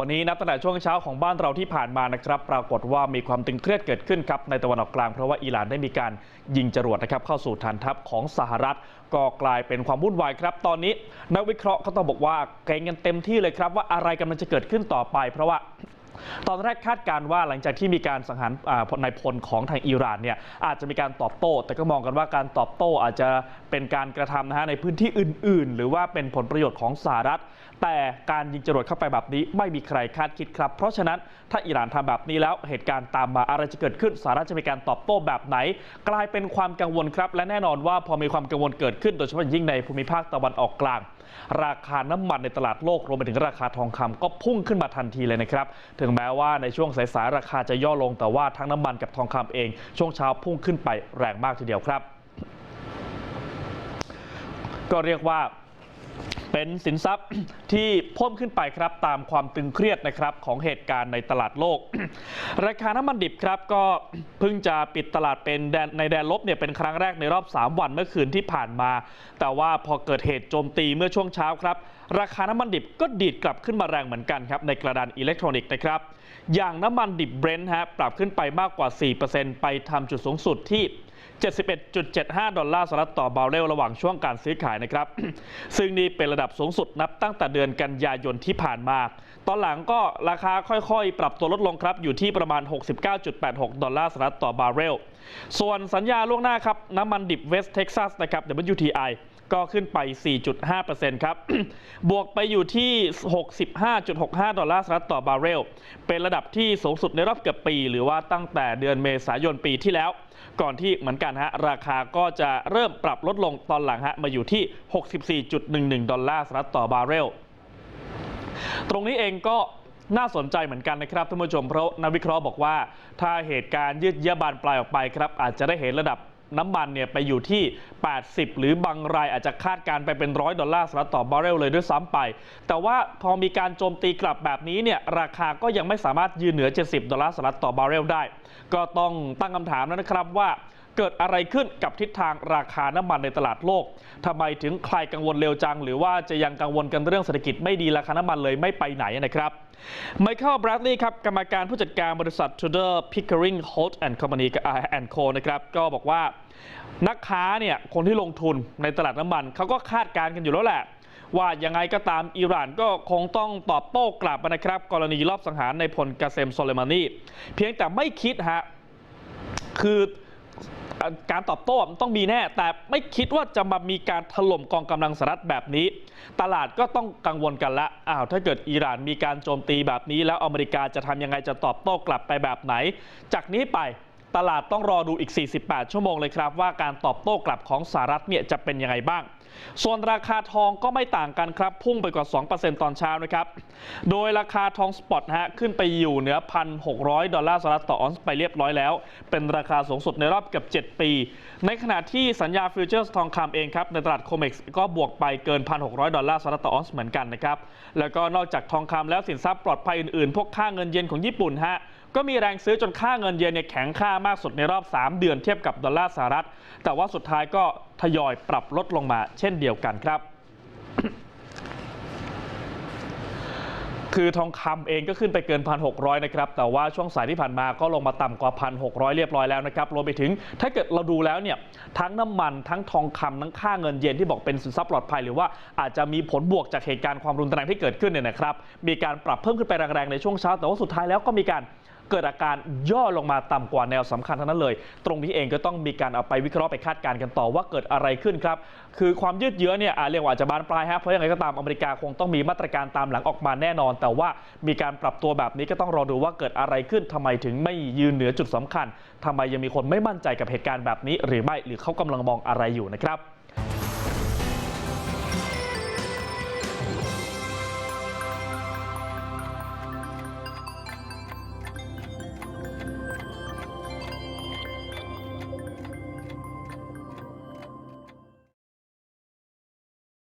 วันนี้นับตั้งแต่ช่วงเช้าของบ้านเราที่ผ่านมานะครับ ปรากฏว่ามีความตึงเครียดเกิดขึ้นครับในตะวันออกกลางเพราะว่าอิหร่านได้มีการยิงจรวดนะครับเข้าสู่ฐานทัพของสหรัฐ ก็กลายเป็นความวุ่นวายครับ ตอนนี้นักวิเคราะห์ก็ต้องบอกว่าเกรงกันเต็มที่เลยครับว่าอะไรกำลังจะเกิดขึ้นต่อไป เพราะว่า ตอนแรกคาดการณ์ว่าหลังจากที่มีการสังหารนายพลของทางอิหร่านเนี่ยอาจจะมีการตอบโต้ แต่ก็มองกันว่าการตอบโต้อาจจะเป็นการกระทำนะฮะในพื้นที่อื่น ๆ หรือว่าเป็นผลประโยชน์ของสหรัฐ แต่การยิงจรวดเข้าไปแบบนี้ไม่มีใครคาดคิดครับ เพราะฉะนั้นถ้าอิหร่านทำแบบนี้แล้วเหตุการณ์ตามมาอะไรจะเกิดขึ้นสหรัฐจะมีการตอบโต้แบบไหน กลายเป็นความกังวลครับ และแน่นอนว่าพอมีความกังวลเกิดขึ้นโดยเฉพาะยิ่งในภูมิภาคตะวันออกกลาง ราคาน้ำมันในตลาดโลกรวมไปถึงราคาทองคำก็พุ่งขึ้นมาทันทีเลยนะครับถึงแม้ว่าในช่วงสายๆราคาจะย่อลงแต่ว่าทั้งน้ำมันกับทองคำเอง ช่วงเช้าพุ่งขึ้นไปแรงมากทีเดียวครับ ก็เรียกว่า เป็นสินทรัพย์ที่เพิ่มขึ้นไปครับตามความตึงเครียดนะครับของเหตุการณ์ในตลาดโลก ราคาน้ำมันดิบครับก็เพิ่งจะปิดตลาดเป็นแดนในแดนลบเนี่ยเป็นครั้งแรกในรอบ 3 วันเมื่อคืนที่ผ่านมา แต่ว่าพอเกิดเหตุโจมตีเมื่อช่วงเช้าครับราคาน้ำมันดิบก็ดีดกลับขึ้นมาแรงเหมือนกันครับในกระดานอิเล็กทรอนิกส์นะครับอย่างน้ำมันดิบเบรนท์ฮะปรับขึ้นไปมากกว่า 4%ไปทำจุดสูงสุดที่ 71.75 ดอลลาร์สหรัฐต่อบาร์เรลระหว่างช่วงการซื้อขายนะครับ ซึ่งนี่เป็นระดับสูงสุดนับตั้งแต่เดือนกันยายนที่ผ่านมา ตอนหลังก็ราคาค่อยๆ ปรับตัวลดลงครับ อยู่ที่ประมาณ 69.86 ดอลลาร์สหรัฐต่อบาร์เรล ส่วนสัญญาล่วงหน้าครับน้ำมันดิบเวสเท็กซัสนะครับ WTI ก็ขึ้นไป 4.5%ครับ บวกไปอยู่ที่ 65.65 ดอลลาร์สหรัฐต่อบาร์เรล เป็นระดับที่สูงสุดในรอบเกือบปี หรือว่าตั้งแต่เดือนเมษายนปีที่แล้ว ก่อนที่เหมือนกันฮะ ราคาก็จะเริ่มปรับลดลงตอนหลังฮะ มาอยู่ที่ 64.11 ดอลลาร์สหรัฐต่อบาร์เรล ตรงนี้เองก็น่าสนใจเหมือนกันนะครับท่านผู้ชมเพราะนักวิเคราะห์บอกว่า ถ้าเหตุการณ์ยืดเยื้อบานปลายออกไปครับอาจจะได้เห็นระดับ น้ำมันเนี่ยไปอยู่ที่ 80 หรือบางรายอาจจะคาดการณ์ไปเป็นร้อยดอลลาร์สหรัฐต่อบาร์เรลเลยด้วยซ้ำไป แต่ว่าพอมีการโจมตีกลับแบบนี้เนี่ยราคาก็ยังไม่สามารถยืนเหนือ 70 ดอลลาร์สหรัฐต่อบาร์เรลได้ ก็ต้องตั้งคำถามแล้วนะครับว่าเกิดอะไรขึ้นกับทิศทางราคาน้ำมันในตลาดโลกทำไมถึงใครกังวลเร็วจัง หรือว่าจะยังกังวลกันเรื่องเศรษฐกิจไม่ดีราคาน้ำมันเลยไม่ไปไหนนะครับไมเคิลบรดลีย์ครับกรรมการผู้จัดการบริษัท Tudor Pickering Holt and Company and Co นะครับก็บอกว่า นักค้าเนี่ยคนที่ลงทุนในตลาดน้ำมันเขาก็คาดการณ์กันอยู่แล้วแหละ ว่ายังไงก็ตามอิหร่านก็คงต้องตอบโต้กลับนะครับ กรณีรอบสังหารในพลกาเซมโซเลมานีเพียงแต่ไม่คิดฮะคือการตอบโต้ต้องมีแน่ แต่ไม่คิดว่าจะมามีการถล่มกองกำลังสหรัฐแบบนี้ ตลาดก็ต้องกังวลกันละอ้าวถ้าเกิดอิหร่านมีการโจมตีแบบนี้ แล้วอเมริกาจะทำยังไงจะตอบโต้กลับไปแบบไหน จากนี้ไป ตลาดต้องรอดูอีก 48 ชั่วโมงเลยครับ ว่าการตอบโต้กลับของสหรัฐเนี่ยจะเป็นยังไงบ้าง ส่วนราคาทองก็ไม่ต่างกันครับ พุ่งไปกว่า 2%ตอนเช้านะครับ โดยราคาทองสปอตฮะขึ้นไปอยู่เหนือ 1,600 ดอลลาร์สหรัฐต่อออนซ์ไปเรียบร้อยแล้ว เป็นราคาสูงสุดในรอบเกือบ 7 ปี ในขณะที่สัญญาฟิวเจอร์สทองคำเองครับในตลาดโคเม็กซ์ก็บวกไปเกิน 1,600 ดอลลาร์สหรัฐต่อออนซ์เหมือนกันนะครับแล้วก็นอกจากทองคำแล้วสินทรัพย์ปลอดภัยอื่นๆ พวกค่าเงินเยนของญี่ปุ่นฮะก็มีแรงซื้อจนค่าเงินเยนเนี่ยแข็งค่ามมากสุดในรอบ 3 เดือนเทียบกับดอลลาร์สหรัฐ แต่ว่าสุดท้ายก็ทยอยปรับลดลงมาเช่นเดียวกันครับคือทองคำเองก็ขึ้นไปเกิน 1,600 นะครับ แต่ว่าช่วงสายที่ผ่านมาก็ลงมาต่ำกว่า 1,600 เรียบร้อยแล้วนะครับ รวมไปถึงถ้าเกิดเราดูแล้วเนี่ย ทั้งน้ำมันทั้งทองคำทั้งค่าเงินเยนที่บอกเป็นสินทรัพย์ปลอดภัย หรือว่าอาจจะมีผลบวกจากเหตุการณ์ความรุนแรงที่เกิดขึ้นเนี่ยนะครับ มีการปรับเพิ่มขึ้นไปแรงๆในช่วงเช้า แต่ว่าสุดท้ายแล้วก็มีการ เกิดอาการย่อลงมาต่ำกว่าแนวสำคัญทั้งนั้นเลย ตรงนี้เองก็ต้องมีการเอาไปวิเคราะห์ไปคาดการณ์กันต่อว่าเกิดอะไรขึ้นครับ คือความยืดเยื้อเนี่ยอ่าเรียกว่าจจะบานปลายฮะเพราะยังไงก็ตามอเมริกาคงต้องมีมาตรการตามหลังออกมาแน่นอน แต่ว่ามีการปรับตัวแบบนี้ก็ต้องรอดูว่าเกิดอะไรขึ้นทำไมถึงไม่ยืนเหนือจุดสำคัญทำไมยังมีคนไม่มั่นใจกับเหตุการณ์แบบนี้ หรือไม่หรือเขากำลังมองอะไรอยู่นะครับ